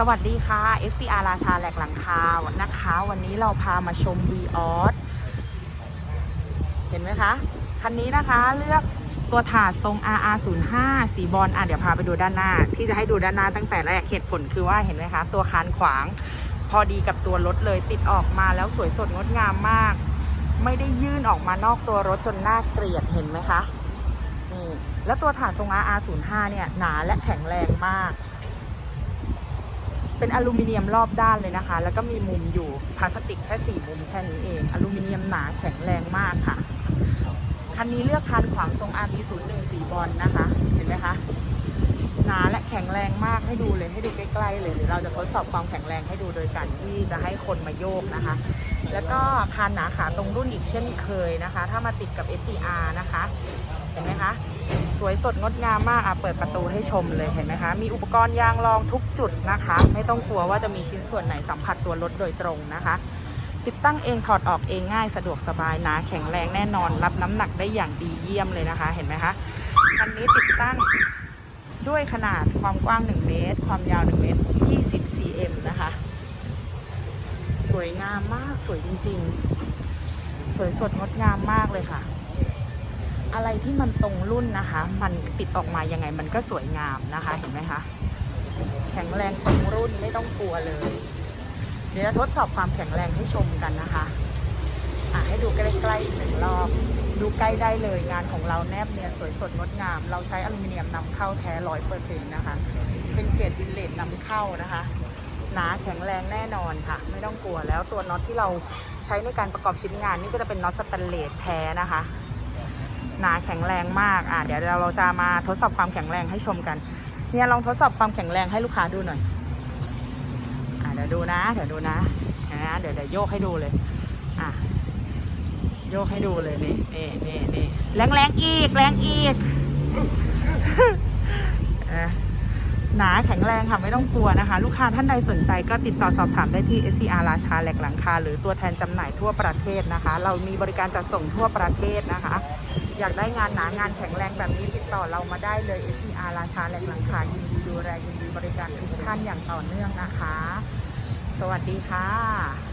สวัสดีค่ะ SCR ราชาแหลกหลังคานะคะ วันนี้เราพามาชม v ีออสเห็นไหมคะ คันนี้นะคะเลือกตัวถาดทรง RR05 สีบอลอะเดี๋ยวพาไปดูด้านหน้า ที่จะให้ดูด้านหน้าตั้งแต่แรกเหตุผลคือว่าเห็นไหมคะ ตัวคานขวาง พอดีกับตัวรถเลยติดออกมาแล้วสวยสดงดงามมาก ไม่ได้ยื่นออกมานอกตัวรถจนน่าเกลียดเห็นไหมคะนี่แล้วตัวถาดทรง RR05 เนี่ยหนาและแข็งแรงมาก เป็นอลูมิเนียมรอบด้านเลยนะคะ แล้วก็มีมุมอยู่พลาสติกแค่สี่มุมแค่นี้เอง อลูมิเนียมหนาแข็งแรงมากค่ะ คันนี้เลือกคันขวางทรง RB01 สีบอลนะคะ เห็นไหมคะ หนาและแข็งแรงมากให้ดูเลยให้ดูใกล้ๆเลยเดี๋ยวเราจะทดสอบความแข็งแรงให้ดูโดยการที่จะให้คนมาโยกนะคะ แล้วก็คานหนาขาตรงรุ่นอีกเช่นเคยนะคะ ถ้ามาติดกับ SCR นะคะเห็นไหมคะสวยสดงดงามมากอะเปิดประตูให้ชมเลยเห็นไหมคะ มีอุปกรณ์ยางรองทุกจุดนะคะ ไม่ต้องกลัวว่าจะมีชิ้นส่วนไหนสัมผัสตัวรถโดยตรงนะคะ ติดตั้งเองถอดออกเองง่ายสะดวกสบายหนาแข็งแรงแน่นอน รับน้ำหนักได้อย่างดีเยี่ยมเลยนะคะ เห็นไหมคะคันนี้ติดตั้ง ด้วยขนาดความกว้าง 1 เมตร ความยาว 1 เมตร 20 cm นะคะ สวยงามมากสวยจริง ๆ สวยสดงดงามมากเลยค่ะ อะไรที่มันตรงรุ่นนะคะ มันติดออกมายังไงมันก็สวยงามนะคะ เห็นไหมคะ แข็งแรงตรงรุ่นไม่ต้องกลัวเลย เดี๋ยวจะทดสอบความแข็งแรงให้ชมกันนะคะ อะให้ดูใกล้ๆอีกหนึ่งรอบ ดูใกล้ได้เลยงานของเราแนบเนียนสวยสดงดงาม เราใช้อลูมิเนียมนำเข้าแท้ร้อยเปอร์เซ็นต์นะคะ เป็นเกรดวินเลจนำเข้านะคะหนาแข็งแรงแน่นอนค่ะ ไม่ต้องกลัวแล้วตัวน็อตที่เราใช้ในการประกอบชิ้นงานนี่ก็จะเป็นน็อตสแตนเลสแท้นะคะ หนาแข็งแรงมากอะเดี๋ยวเราจะมาทดสอบความแข็งแรงให้ชมกันเนี่ยลองทดสอบความแข็งแรงให้ลูกค้าดูหน่อยอะเดี๋ยวดูนะ เดี๋ยวดูนะนะเดี๋ยวเดี๋ยวโยกให้ดูเลย ยกให้ดูเลยนี่นี่นี่นี่แรงแรงอีกแรงอีกเอ่อหนาแข็งแรงค่ะ ไม่ต้องกลัวนะคะ ลูกค้าท่านใดสนใจก็ติดต่อสอบถามได้ที่ SCR ราชาแหลกหลังคา หรือตัวแทนจำหน่ายทั่วประเทศนะคะ เรามีบริการจัดส่งทั่วประเทศนะคะ อยากได้งานหนางานแข็งแรงแบบนี้ติดต่อเรามาได้เลย SCR ราชาแหลกหลังคายินดีดูแลยินดีบริการทุกท่านอย่างต่อเนื่องนะคะ สวัสดีค่ะ